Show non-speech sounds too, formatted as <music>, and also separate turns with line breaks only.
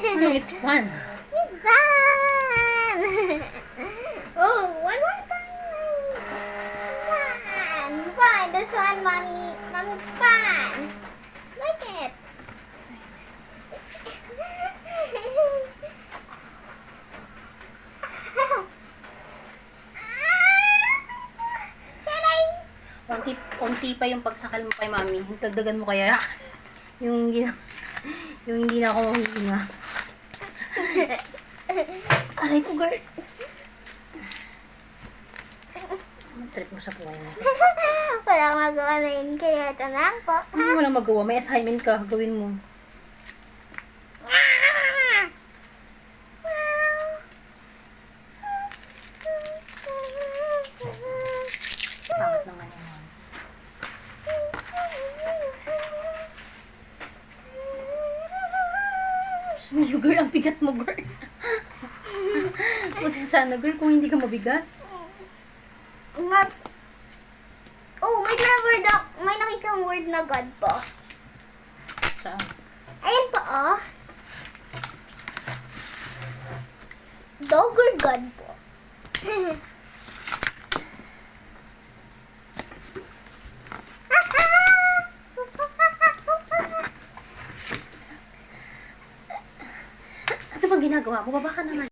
One.
Minsan! <laughs> oh, one more time! Fun! Fun! This one, mommy. Mommy's fun! Like it! Can I?
Konti, konti pa yung pagsakal mo kay mami. Dagdagan mo kaya. Yung, yung hindi na ako mahihinga. Aray ko, girl. Trip mo sa buhay mo? <laughs>
Wala akong magawa na yun, kaya ito na ako.
Ano walang magawa? May assignment ka. Gawin mo. Pangit naman yun. Sumiyo, girl. Ang bigat mo, girl. <laughs> Buti sana, girl, kung hindi ka mabigat.
Mag... Oh, may na word ako. May nakita akong word na God po.
Saan?
Ayan po, oh. Dog or God po? <laughs>
Ano bang ginagawa mo? Baba ka naman.